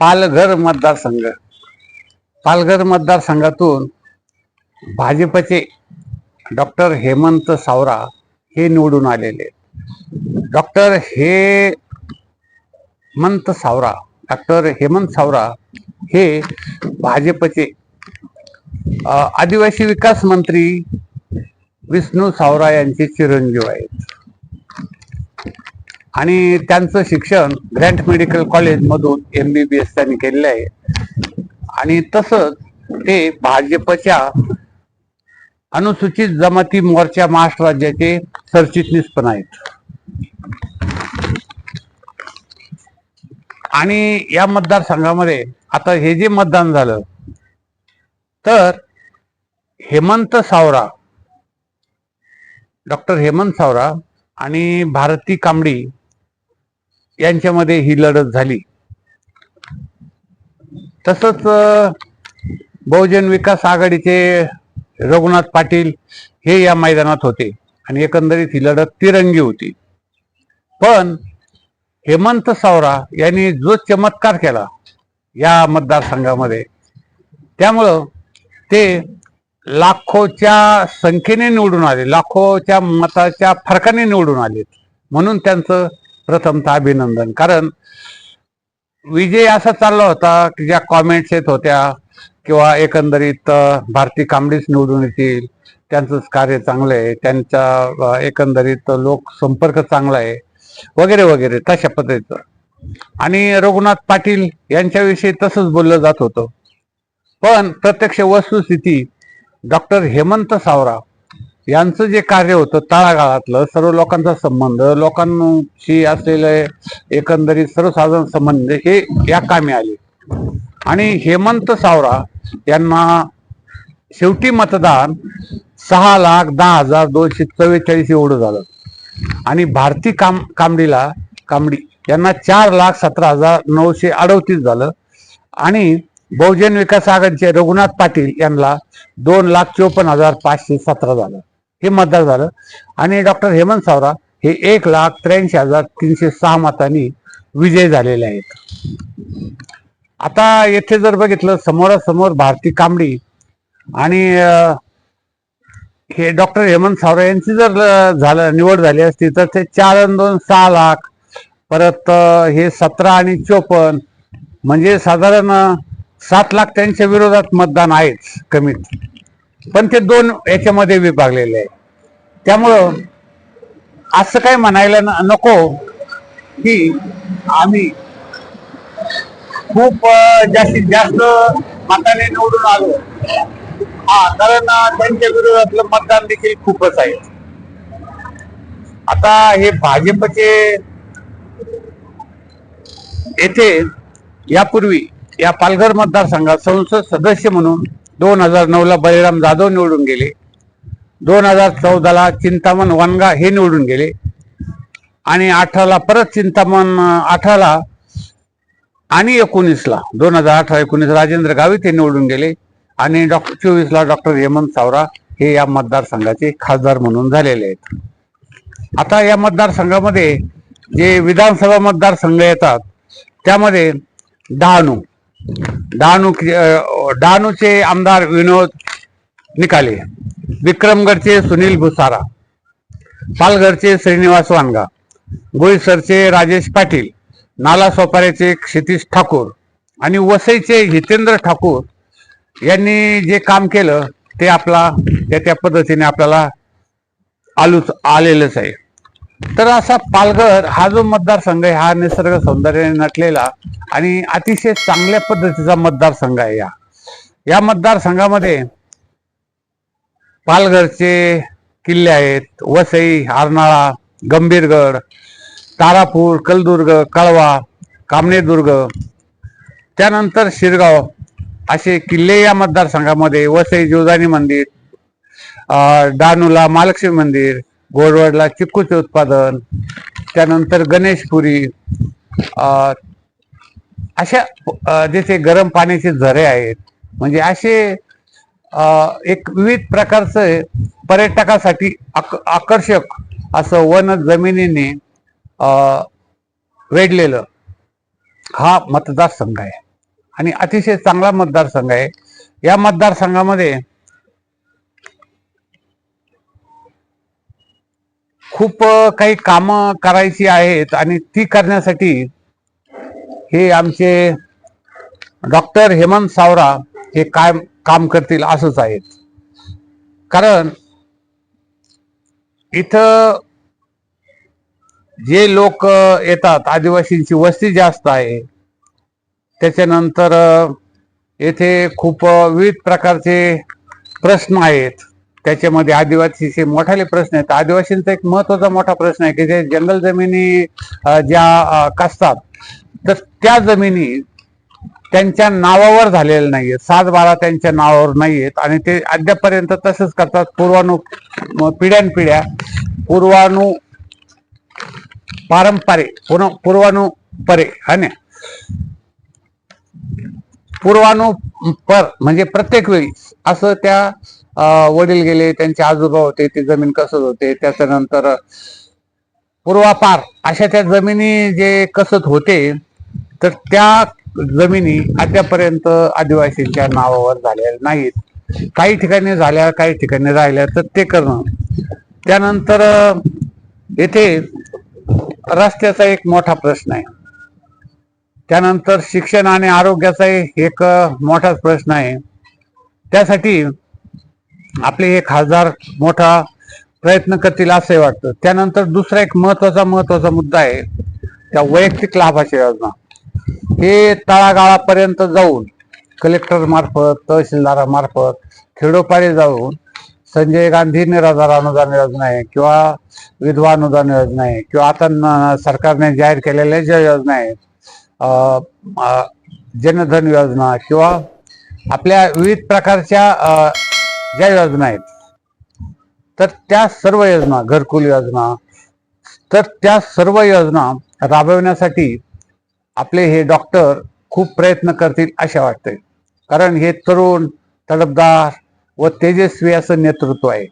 पालघर मतदारसंघ. पालघर मतदारसंघातून भाजपचे डॉक्टर हेमंत सावरा हे निवडून आलेले डॉक्टर हेमंत सावरा डॉक्टर हेमंत सावरा हे भाजपचे आदिवासी विकास मंत्री विष्णू सावरा यांचे चिरंजीव आहेत. आणि त्यांचं शिक्षण ग्रँट मेडिकल कॉलेजमधून एम बी बी एस त्यांनी केलेलं आहे. आणि तसंच ते भाजपच्या अनुसूचित जमाती मोर्चा महाराष्ट्र राज्याचे सरचिटणीस पण आहेत. आणि या मतदारसंघामध्ये आता हे जे मतदान झालं तर हेमंत सावरा डॉक्टर हेमंत सावरा आणि भारती कांबडी यांच्यामध्ये ही लढत झाली. तसंच बहुजन विकास आघाडीचे रघुनाथ पाटील हे या मैदानात होते आणि एकंदरीत ही लढत तिरंगी होती. पण हेमंत सावरा यांनी जो चमत्कार केला या मतदारसंघामध्ये त्यामुळं ते लाखोच्या संख्येने निवडून आले लाखोच्या मताच्या फरकाने निवडून आले म्हणून त्यांचं प्रथमतः अभिनंदन कारण विजय असा चालला होता की ज्या कॉमेंट्स येत होत्या किंवा एकंदरीत भारती कांबळीच निवडून येतील त्यांचंच कार्य चांगलं आहे त्यांचा एकंदरीत एकंदरीत लोकसंपर्क चांगला आहे वगैरे वगैरे तशा पद्धतीचं. आणि रघुनाथ पाटील यांच्याविषयी तसंच बोललं जात होतं. पण प्रत्यक्ष वस्तुस्थिती डॉक्टर हेमंत सावरा यांचं जे कार्य होतं तळागाळातलं सर्व लोकांचा संबंध लोकांशी असलेले एकंदरीत सर्वसाधारण संबंध म्हणजे हे या कामी आले. आणि हेमंत सावरा यांना शेवटी मतदान सहा लाख दहा हजार दोनशे चव्वेचाळीस एवढं झालं. आणि भारती काम कांबडीला कांबडी यांना चार लाख सतरा हजार नऊशे अडतीस झालं. आणि बहुजन विकास आघाडीचे रघुनाथ पाटील यांना दोन लाख चोपन्न हजार पाचशे सतरा झालं. हे मतदार झालं. आणि डॉक्टर हेमंत सावरा हे एक लाख त्र्याऐंशी हजार तीनशे सहा मतांनी विजय झालेले आहेत. आता येथे जर बघितलं समोरासमोर भारती कांबडी आणि हे डॉक्टर हेमंत सावरा यांची जर झालं निवड झाली असती तर ते चार आणि दोन सहा लाख परत हे सतरा आणि चोपन्न म्हणजे साधारण सात लाख त्यांच्या विरोधात मतदान आहेच कमीत. पण ते दोन याच्यामध्ये विभागलेले आहे त्यामुळं असं काय म्हणायला नको की आम्ही खूप जास्तीत जास्त मताने निवडून आलो. हा कारण त्यांच्या विरोधातलं मतदान देखील खूपच आहे. आता हे भाजपचे येथे यापूर्वी या पालघर मतदारसंघात संसद सदस्य म्हणून दोन हजार नऊला बळीराम जाधव निवडून गेले. दोन हजार चौदाला चिंतामण वनगा हे निवडून गेले. आणि अठराला परत चिंतामण अठराला आणि एकोणीसला दोन हजार अठरा एकोणीस राजेंद्र गावित हे निवडून गेले. आणि डॉक्टर चोवीसला डॉक्टर हेमंत सावरा हे या मतदारसंघाचे खासदार म्हणून झालेले आहेत. आता या मतदारसंघामध्ये जे विधानसभा मतदारसंघ येतात त्यामध्ये डहाणू डहाणू डहाणूचे आमदार विनोद निकाले विक्रमगडचे सुनील भुसारा पालघरचे श्रीनिवास वानगा गोईसरचे राजेश पाटील नाला सोपाऱ्याचे क्षितिश ठाकूर आणि वसईचे हितेंद्र ठाकूर यांनी जे काम केलं ते आपला त्या त्या पद्धतीने आपल्याला आलूच आलेलंच आहे. तर असा पालघर हा जो मतदारसंघ आहे हा निसर्ग सौंदर्याने नटलेला आणि अतिशय चांगल्या पद्धतीचा मतदारसंघ आहे या. या मतदारसंघामध्ये पालघरचे किल्ले आहेत वसई आरनाळा गंभीरगड तारापूर कलदुर्ग कळवा कामनेदुर्ग त्यानंतर शिरगाव असे किल्ले या मतदारसंघामध्ये वसई जिवदानी मंदिर अं, डहाणूला महालक्ष्मी मंदिर गोडवडला चिक्कूचे उत्पादन त्यानंतर गणेशपुरी अशा अं, जिथे गरम पाण्याचे झरे आहेत म्हणजे असे एक विविध प्रकारचं पर्यटकासाठी आक- आकर्षक असं वन जमिनीने वेढलेलं हा मतदारसंघ आहे. आणि अतिशय चांगला मतदारसंघ आहे. या मतदारसंघामध्ये खूप काही कामं करायची आहेत आणि ती करण्यासाठी हे आमचे डॉक्टर हेमंत सावरा हे काय काम करतील असंच आहेत कारण इथं जे लोक येतात आदिवासींची वस्ती जास्त आहे त्याच्यानंतर येथे खूप विविध प्रकारचे प्रश्न आहेत. त्याच्यामध्ये आदिवासीचे मोठाले प्रश्न आहेत. आदिवासींचा एक महत्त्वाचा मोठा प्रश्न आहे की जे जंगल जमिनी ज्या कसतात तर त्या जमिनी त्यांच्या नावावर झालेल्या नाहीयेत. सात बारा त्यांच्या नावावर नाहीयेत आणि ते अद्यापर्यंत तसंच करतात. पूर्वानु पिढ्यानपिढ्या पूर्वानु पारंपरिक पूर्ण पूर्वानुपरे आणि पूर्वानु पूर्वानुपर म्हणजे प्रत्येक वेळी असं त्या वडील गेले त्यांचे आजोबा होते ते जमीन कसत होते त्याच्यानंतर पूर्वापार अशा त्या जमिनी जे कसत होते तर त्या जमिनी आतापर्यंत आदिवासींच्या नावावर झालेल्या नाहीत. काही ठिकाणी झाल्या काही ठिकाणी राहिल्या तर ते करणं. त्यानंतर येथे रस्त्याचा एक मोठा प्रश्न आहे. त्यानंतर शिक्षण आणि आरोग्याचा एक मोठाच प्रश्न आहे. त्यासाठी आपले हे खासदार मोठा प्रयत्न करतील असे वाटतं. त्यानंतर दुसरा एक महत्त्वाचा महत्त्वाचा मुद्दा आहे त्या वैयक्तिक लाभाच्या योजना. हे तळागाळापर्यंत जाऊन कलेक्टर मार्फत तहसीलदारामार्फत खेडोपाडी जाऊन संजय गांधी निराधार अनुदान योजना आहे किंवा विधवा अनुदान योजना आहे किंवा आता सरकारने जाहीर केलेल्या ज्या योजना आहेत जनधन योजना किंवा आपल्या विविध प्रकारच्या ज्या योजना आहेत. तर त्या सर्व योजना घरकुल योजना तर त्या सर्व योजना राबवण्यासाठी आपले हे डॉक्टर खूप प्रयत्न करतील असे वाटते कारण हे तरुण तडफदार व तेजस्वी असं नेतृत्व आहे.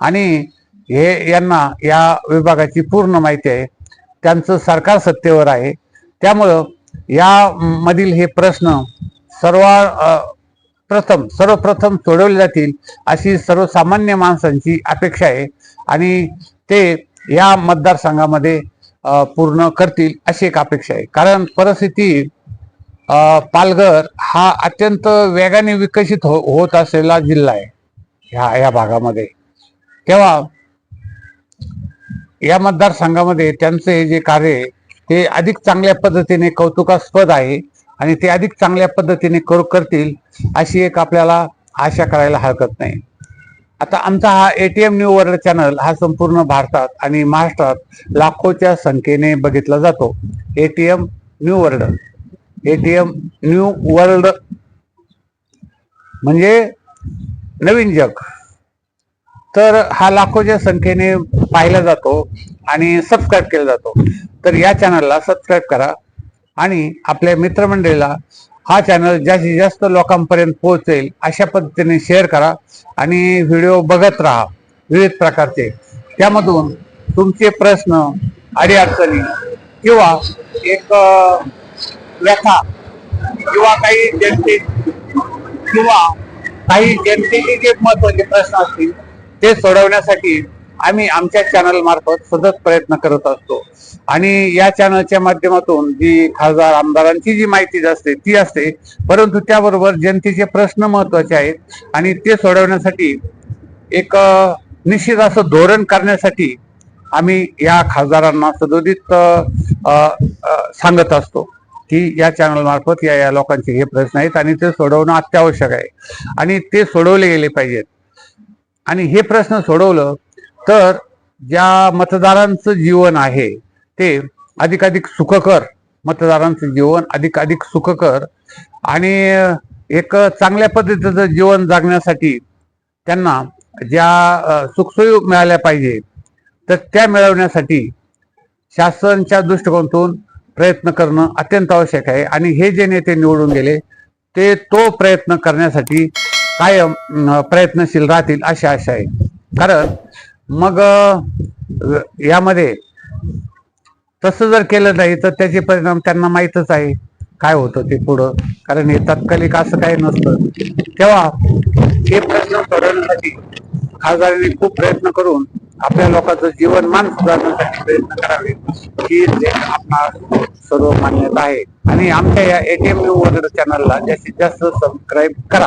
आणि हे यांना या विभागाची पूर्ण माहिती आहे. त्यांचं सरकार सत्तेवर आहे. त्यामुळं या मधील हे प्रश्न सर्व प्रथम सर्वप्रथम सोडवले जातील अशी सर्वसामान्य माणसांची अपेक्षा आहे आणि ते या मतदारसंघामध्ये पूर्ण करतील अशी एक अपेक्षा आहे. कारण परिस्थिती पालघर हा अत्यंत वेगाने विकसित हो होत असलेला जिल्हा आहे ह्या या भागामध्ये. तेव्हा या मतदारसंघामध्ये त्यांचं जे कार्य आहे ते अधिक चांगल्या पद्धतीने कौतुकास्पद आहे. आणि ते अधिक चांगल्या पद्धतीने करू करतील अशी एक आपल्याला आशा करायला हरकत नाही. आता आमचा हा एटीएम न्यू वर्ल्ड चॅनल हा संपूर्ण भारतात आणि महाराष्ट्रात लाखोच्या संख्येने बघितला जातो. ATM new world ATM new world म्हणजे नवीन जग. तर हा लाखोच्या संख्येने पाहिला जातो आणि सबस्क्राईब केला जातो. तर या चॅनलला सबस्क्राईब करा. आणि आपल्या मित्रमंडळीला हा चॅनल जास्तीत जास्त लोकांपर्यंत पोहोचेल अशा पद्धतीने शेअर करा आणि व्हिडिओ बघत राहा. विविध प्रकारचे. त्यामधून तुमचे प्रश्न अडीअडचणी किंवा एक व्यथा किंवा काही जनते किंवा काही जनतेचे जे महत्त्वाचे प्रश्न असतील ते सोडवण्यासाठी आम्ही आमच्या चॅनल मार्फत सतत प्रयत्न करत असतो. आणि या चॅनलच्या माध्यमातून जी खासदार आमदारांची जी माहिती असते ती असते. परंतु त्याबरोबर जनतेचे प्रश्न महत्त्वाचे आहेत. आणि ते सोडवण्यासाठी एक निश्चित असं धोरण करण्यासाठी आम्ही या खासदारांना सदोदित सांगत असतो की या चॅनल मार्फत या या लोकांचे हे प्रश्न आहेत आणि ते सोडवणं अत्यावश्यक आहे. आणि ते सोडवले गेले पाहिजेत. आणि हे प्रश्न सोडवलं तर ज्या मतदारांचं जीवन आहे ते अधिकाधिक सुखकर मतदारांचं जीवन अधिक अधिक सुखकर आणि एक चांगल्या पद्धतीचं जीवन जगण्यासाठी त्यांना ज्या सुखसोयी मिळाल्या पाहिजे तर त्या मिळवण्यासाठी शासनच्या दृष्टिकोनातून प्रयत्न करणं अत्यंत आवश्यक आहे. आणि हे जे नेते निवडून गेले ते तो प्रयत्न करण्यासाठी कायम प्रयत्नशील राहतील अशी आशा आहे. कारण मग यामध्ये तसं जर केलं नाही तर त्याचे परिणाम त्यांना माहीतच आहे. काय होतं ते पुढं? कारण हे तात्कालिक असं काही नसतं. तेव्हा हे प्रश्न सोडवण्यासाठी खासदारांनी खूप प्रयत्न करून आपल्या लोकांचं जीवनमान सुधारण्यासाठी प्रयत्न करावे ही आपला आपणा सर्व मान्यता आहे. आणि आमच्या या एटीएम न्यू वगैरे चॅनलला जास्तीत जास्त सबस्क्राईब करा.